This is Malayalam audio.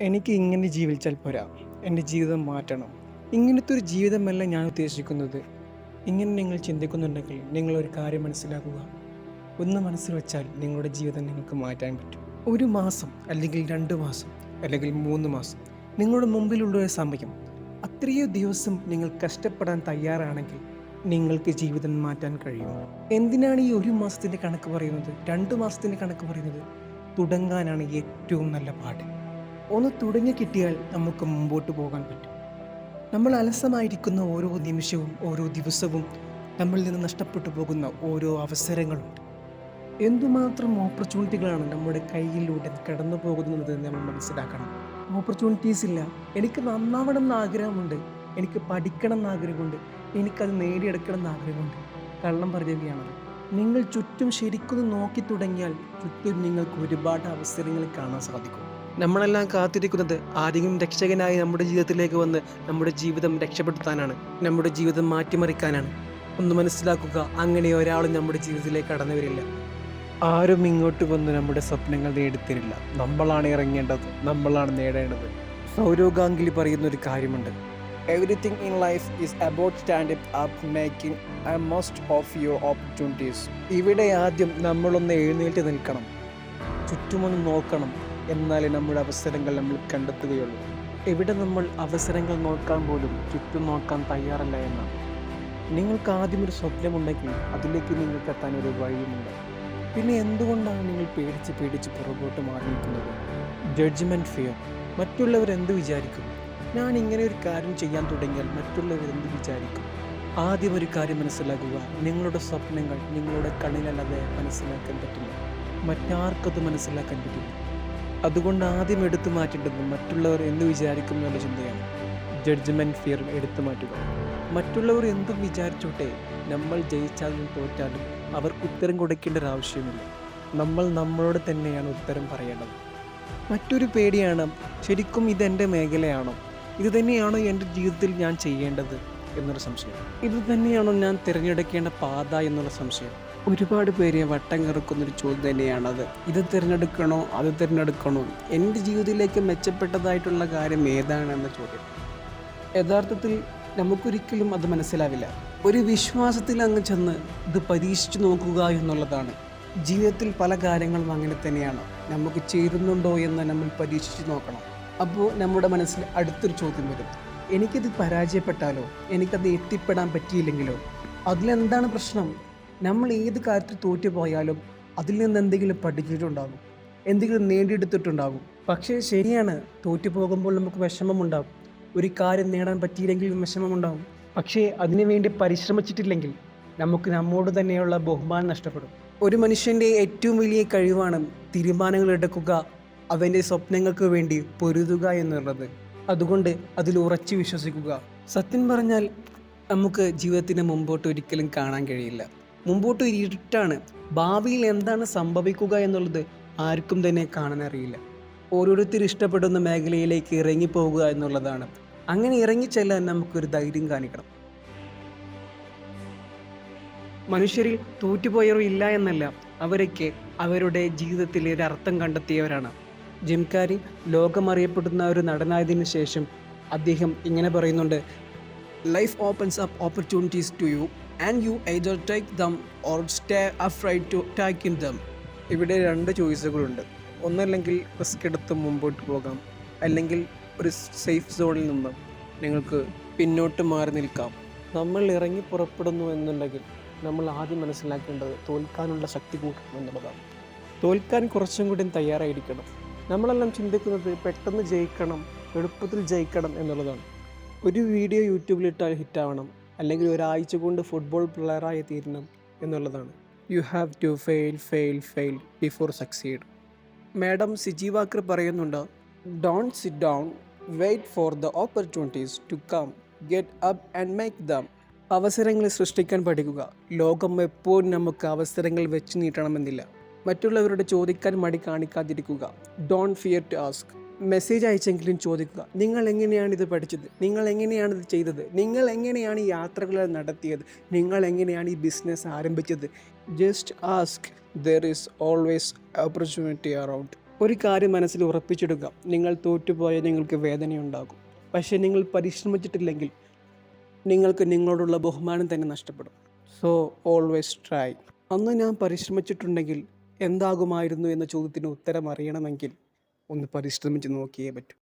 എനിക്ക് ഇങ്ങനെ ജീവിച്ചാൽ പോരാ. എന്റെ ജീവിതം മാറ്റണം. ഇങ്ങനത്തെ ഒരു ജീവിതമല്ല ഞാൻ ഉദ്ദേശിക്കുന്നത്. ഇങ്ങനെ നിങ്ങൾ ചിന്തിക്കുന്നുണ്ടെങ്കിൽ ഒരു കാര്യം മനസ്സിലാക്കുക. ഒന്ന് മനസ്സിൽ വെച്ചാൽ നിങ്ങളുടെ ജീവിതം നിങ്ങൾക്ക് മാറ്റാൻ പറ്റും. ഒരു മാസം അല്ലെങ്കിൽ രണ്ട് മാസം അല്ലെങ്കിൽ മൂന്ന് മാസം നിങ്ങളുടെ മുമ്പിലുള്ള ഒരു സമയം. അത്രയോ ദിവസം നിങ്ങൾ കഷ്ടപ്പെടാൻ തയ്യാറാണെങ്കിൽ നിങ്ങൾക്ക് ജീവിതം മാറ്റാൻ കഴിയും. എന്തിനാണ് ഈ ഒരു മാസത്തിന്റെ കണക്ക് പറയുന്നത്? രണ്ട് മാസത്തിന്റെ കണക്ക് പറയുന്നത്? തുടങ്ങാനാണ് ഏറ്റവും നല്ല പാട്. ഒന്ന് തുടങ്ങി കിട്ടിയാൽ നമുക്ക് മുമ്പോട്ട് പോകാൻ പറ്റും. നമ്മൾ അലസമായിരിക്കുന്ന ഓരോ നിമിഷവും ഓരോ ദിവസവും നമ്മളിൽ നിന്ന് നഷ്ടപ്പെട്ടു പോകുന്ന ഓരോ അവസരങ്ങളുണ്ട്. എന്തുമാത്രം ഓപ്പർച്യൂണിറ്റികളാണ് നമ്മുടെ കയ്യിലൂടെ കടന്നു പോകുന്നത് നമ്മൾ മനസ്സിലാക്കണം. ഓപ്പർച്യൂണിറ്റീസ് ഇല്ല. എനിക്ക് നന്നാവണം എന്ന ആഗ്രഹമുണ്ട്. എനിക്ക് പഠിക്കണം എന്ന ആഗ്രഹമുണ്ട്. എനിക്കത് നേടിയെടുക്കണം എന്ന ആഗ്രഹമുണ്ട്. കള്ളം പറയുകയാണത് നിങ്ങൾ ചുറ്റും ശരിക്കും നോക്കി തുടങ്ങിയാൽ ചുറ്റും നിങ്ങൾക്ക് ഒരുപാട് അവസരങ്ങൾ കാണാൻ സാധിക്കും. നമ്മളെല്ലാം കാത്തിരിക്കുന്നത് ആരെങ്കിലും രക്ഷകനായി നമ്മുടെ ജീവിതത്തിലേക്ക് വന്ന് നമ്മുടെ ജീവിതം രക്ഷപ്പെടുത്താനാണ് നമ്മുടെ ജീവിതം മാറ്റിമറിക്കാനാണ്. ഒന്ന് മനസ്സിലാക്കുക അങ്ങനെ ഒരാളും നമ്മുടെ ജീവിതത്തിലേക്ക് കടന്നു വരില്ല. ആരും ഇങ്ങോട്ട് വന്ന് നമ്മുടെ സ്വപ്നങ്ങൾ നേടിത്തരില്ല. നമ്മളാണ് ഇറങ്ങേണ്ടത് നമ്മളാണ് നേടേണ്ടത്. സൗരവ് ഗാംഗുലി പറയുന്ന ഒരു കാര്യമുണ്ട്. Everything in life is about stand up making a most of your opportunities ഇവിടെ ആദ്യം നമ്മളൊന്ന് എഴുന്നേറ്റ് നിൽക്കണം. ചുറ്റുമൊന്ന് നോക്കണം. എന്നാലേ നമ്മുടെ അവസരങ്ങൾ നമ്മൾ കണ്ടെത്തുകയുള്ളൂ. എവിടെ നമ്മൾ അവസരങ്ങൾ നോക്കാൻ പോലും ചുറ്റും നോക്കാൻ തയ്യാറല്ല എന്നാണ് നിങ്ങൾക്ക് ആദ്യം ഒരു സ്വപ്നമുണ്ടെങ്കിൽ അതിലേക്ക് നിങ്ങൾക്ക് എത്താൻ ഒരു വഴിയുമുണ്ട്. പിന്നെ എന്തുകൊണ്ടാണ് നിങ്ങൾ പേടിച്ച് പേടിച്ച് പുറകോട്ട് മാറി നിൽക്കുന്നത്? ജഡ്ജ്മെന്റ് ഫിയർ മറ്റുള്ളവർ എന്ത് വിചാരിക്കും? ഞാൻ ഇങ്ങനെ ഒരു കാര്യം ചെയ്യാൻ തുടങ്ങിയാൽ മറ്റുള്ളവർ എന്ത് വിചാരിക്കും? ആദ്യം ഒരു കാര്യം മനസ്സിലാക്കുക. നിങ്ങളുടെ സ്വപ്നങ്ങൾ നിങ്ങളുടെ കണ്ണിലല്ലാതെ മനസ്സിലാക്കാൻ പറ്റില്ല. മറ്റാർക്കത് മനസ്സിലാക്കാൻ പറ്റില്ല. അതുകൊണ്ട് ആദ്യം എടുത്തു മാറ്റേണ്ടത് മറ്റുള്ളവർ എന്ത് വിചാരിക്കും എന്നുള്ള ചിന്തയാണ്. ജഡ്ജ്മെന്റ് ഫിയർ എടുത്തു മാറ്റുക. മറ്റുള്ളവർ എന്തും വിചാരിച്ചോട്ടെ നമ്മൾ ജയിച്ചാലും തോറ്റാലും അവർക്ക് ഉത്തരം കൊടുക്കേണ്ട ഒരു ആവശ്യമില്ല. നമ്മൾ നമ്മളോട് തന്നെയാണ് ഉത്തരം പറയേണ്ടത്. മറ്റൊരു പേടിയാണ് ശരിക്കും ഇതെന്റെ മേഖലയാണോ? ഇത് തന്നെയാണോ എന്റെ ജീവിതത്തിൽ ഞാൻ ചെയ്യേണ്ടത്? എന്നൊരു സംശയം. ഇത് തന്നെയാണോ ഞാൻ തിരഞ്ഞെടുക്കേണ്ട പാത എന്നുള്ള സംശയം. ഒരുപാട് പേരെ വട്ടം കറക്കുന്നൊരു ചോദ്യം തന്നെയാണത്. ഇത് തിരഞ്ഞെടുക്കണോ? അത് തിരഞ്ഞെടുക്കണോ? എന്റെ ജീവിതത്തിലേക്ക് മെച്ചപ്പെട്ടതായിട്ടുള്ള കാര്യം ഏതാണ് എന്ന ചോദ്യം. യഥാർത്ഥത്തിൽ നമുക്കൊരിക്കലും അത് മനസ്സിലാവില്ല. ഒരു വിശ്വാസത്തിൽ അങ്ങ് ചെന്ന് ഇത് പരീക്ഷിച്ചു നോക്കുക എന്നുള്ളതാണ്. ജീവിതത്തിൽ പല കാര്യങ്ങളും അങ്ങനെ തന്നെയാണ്. നമുക്ക് ചേരുന്നുണ്ടോ എന്ന് നമ്മൾ പരീക്ഷിച്ച് നോക്കണം. അപ്പോൾ നമ്മുടെ മനസ്സിൽ അടുത്തൊരു ചോദ്യം വരും. എനിക്കിത് പരാജയപ്പെട്ടാലോ? എനിക്കത് എത്തിപ്പെടാൻ പറ്റിയില്ലെങ്കിലോ? അതിലെന്താണ് പ്രശ്നം? നമ്മൾ ഏത് കാര്യത്തിൽ തോറ്റു പോയാലും അതിൽ നിന്ന് എന്തെങ്കിലും പഠിച്ചിട്ടുണ്ടാകും. എന്തെങ്കിലും നേടിയെടുത്തിട്ടുണ്ടാകും. പക്ഷേ ശരിയാണ് തോറ്റു പോകുമ്പോൾ നമുക്ക് വിഷമമുണ്ടാകും. ഒരു കാര്യം നേടാൻ പറ്റിയില്ലെങ്കിൽ വിഷമമുണ്ടാകും. പക്ഷേ അതിനുവേണ്ടി പരിശ്രമിച്ചിട്ടില്ലെങ്കിൽ നമുക്ക് നമ്മോട് തന്നെയുള്ള ബഹുമാനം നഷ്ടപ്പെടും. ഒരു മനുഷ്യന്റെ ഏറ്റവും വലിയ കഴിവാണ് തീരുമാനങ്ങൾ എടുക്കുക അവന്റെ സ്വപ്നങ്ങൾക്ക് വേണ്ടി പൊരുതുക എന്നുള്ളത്. അതുകൊണ്ട് അതിൽ ഉറച്ചു വിശ്വസിക്കുക. സത്യം പറഞ്ഞാൽ നമുക്ക് ജീവിതത്തിന് മുമ്പോട്ട് ഒരിക്കലും കാണാൻ കഴിയില്ല. മുമ്പോട്ട് ഇരുട്ടാണ്. ഭാവിയിൽ എന്താണ് സംഭവിക്കുക എന്നുള്ളത് ആർക്കും തന്നെ കാണാൻ അറിയില്ല. ഓരോരുത്തർ ഇഷ്ടപ്പെടുന്ന മേഖലയിലേക്ക് ഇറങ്ങിപ്പോവുക എന്നുള്ളതാണ്. അങ്ങനെ ഇറങ്ങിച്ചെല്ലാൻ നമുക്കൊരു ധൈര്യം കാണിക്കണം. മനുഷ്യരിൽ തോറ്റുപോയവർ ഇല്ല എന്നല്ല അവരൊക്കെ അവരുടെ ജീവിതത്തിൽ ഒരു അർത്ഥം കണ്ടെത്തിയവരാണ്. ജിംകാരി ലോകമറിയപ്പെടുന്ന ഒരു നടനായതിനു ശേഷം അദ്ദേഹം ഇങ്ങനെ പറയുന്നുണ്ട് life opens up opportunities to you and you either take them or stay afraid to take in them ഇവിടെ രണ്ട് ചോയ്സുകളുണ്ട് ഒന്നല്ലെങ്കിൽ റിസ്ക് എടുത്ത് മുമ്പോട്ട് പോകാം. അല്ലെങ്കിൽ ഒരു സേഫ് സോണിൽ നിന്ന് നിങ്ങൾക്ക് പിന്നോട്ട് മാറി നിൽക്കാം. നമ്മൾ ഇറങ്ങി പുറപ്പെടുന്നു എന്നുണ്ടെങ്കിൽ നമ്മൾ ആദ്യം മനസ്സിലാക്കേണ്ടത് തോൽക്കാനുള്ള ശക്തി കൂട്ടണം എന്നുള്ളതാണ്. തോൽക്കാൻ കുറച്ചും കൂടി തയ്യാറായിരിക്കണം. നമ്മളെല്ലാം ചിന്തിക്കുന്നത് പെട്ടെന്ന് ജയിക്കണം എളുപ്പത്തിൽ ജയിക്കണം എന്നുള്ളതാണ്. ഒരു വീഡിയോ യൂട്യൂബിലിട്ടാൽ ഹിറ്റാവണം അല്ലെങ്കിൽ ഒരാഴ്ച കൊണ്ട് ഫുട്ബോൾ പ്ലെയറായി തീരണം എന്നുള്ളതാണ്. You have to fail fail fail before succeed madam C J Walker പറയുന്നുണ്ട് don't sit down wait for the opportunities to come get up and make them അവസരങ്ങൾ സൃഷ്ടിക്കാൻ പഠിക്കുക. ലോകം എപ്പോഴും നമുക്ക് അവസരങ്ങൾ വെച്ച് നീട്ടണമെന്നില്ല. മറ്റുള്ളവരോട് ചോദിക്കാൻ മടി കാണിക്കാതിരിക്കുക. Don't fear to ask message അയച്ചെങ്കിലും ചോദിക്കുക നിങ്ങൾ എങ്ങനെയാണ് ഇത് പഠിച്ചത്? നിങ്ങൾ എങ്ങനെയാണ് ഇത് ചെയ്തത്? നിങ്ങൾ എങ്ങനെയാണ് ഈ യാത്രകൾ നടത്തിയത്? നിങ്ങൾ എങ്ങനെയാണ് ഈ ബിസിനസ് ആരംഭിച്ചത്? Just ask there is always opportunity around ഒരു കാര്യം മനസ്സിൽ ഉറപ്പിച്ചെടുക്കുക നിങ്ങൾ തോറ്റുപോയാൽ നിങ്ങൾക്ക് വേദനയുണ്ടാകും. പക്ഷേ നിങ്ങൾ പരിശ്രമിച്ചിട്ടില്ലെങ്കിൽ നിങ്ങൾക്ക് നിങ്ങളോടുള്ള ബഹുമാനം തന്നെ നഷ്ടപ്പെടും. സോ ഓൾവേസ് ട്രൈ അന്ന് ഞാൻ പരിശ്രമിച്ചിട്ടുണ്ടെങ്കിൽ എന്താകുമായിരുന്നു എന്ന ചോദ്യത്തിന് ഉത്തരം അറിയണമെങ്കിൽ ഒന്ന് പരിശ്രമിച്ച് നോക്കിയേ പറ്റൂ.